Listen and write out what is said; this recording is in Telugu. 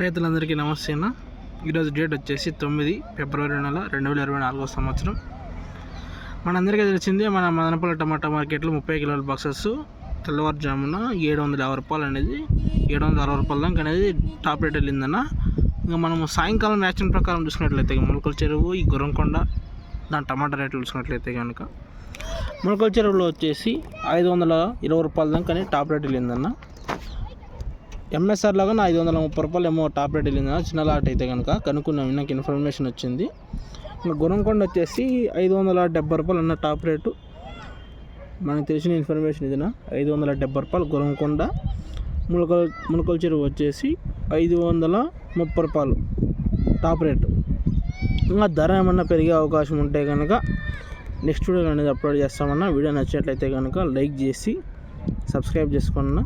రైతులందరికీ నమస్తే అన్న. ఈరోజు డేట్ వచ్చేసి తొమ్మిది ఫిబ్రవరి నెల రెండు వేల ఇరవై నాలుగో సంవత్సరం. మనందరికీ తెలిసిందే మన మదనపల్లి టమాటా మార్కెట్లో ముప్పై కిలోల బాక్సెస్ తెల్లవారుజామున ఏడు వందల యాభై రూపాయలు అనేది ఏడు వందల అరవై రూపాయల దాకా అనేది టాప్ రేట్ వెళ్ళిందన్న ఇంకా మనము సాయంకాలం యాక్షన్ ప్రకారం చూసుకున్నట్లయితే మొలకల చెరువు ఈ గుర్రంకొండ దాని టమాటా రేట్లు చూసుకున్నట్లయితే కనుక మొలకల చెరువులో వచ్చేసి ఐదు వందల ఇరవై రూపాయల దాకా అనేది టాప్ రేట్ వెళ్ళిందన్న ఎంఎస్ఆర్ లాగా ఐదు వందల ముప్పై రూపాయలు ఏమో టాప్ రేట్ వెళ్ళింది. చిన్న లాట్ అయితే కనుక కనుక్కున్నాం నాకు ఇన్ఫర్మేషన్ వచ్చింది. ఇంకా గురంకొండ వచ్చేసి ఐదు వందల డెబ్బై రూపాయలు అన్న టాప్ రేటు. మనకు తెలిసిన ఇన్ఫర్మేషన్ ఇదినా ఐదు వందల డెబ్బై రూపాయలు గురంకొండ ములకల ములకల చెరువు వచ్చేసి ఐదు వందల ముప్పై రూపాయలు టాప్ రేటు. ఇంకా ధర ఏమన్నా పెరిగే అవకాశం ఉంటే కనుక నెక్స్ట్ వీడియో అనేది అప్లోడ్ చేస్తామన్నా. వీడియో నచ్చినట్లయితే కనుక లైక్ చేసి సబ్స్క్రైబ్ చేసుకున్నా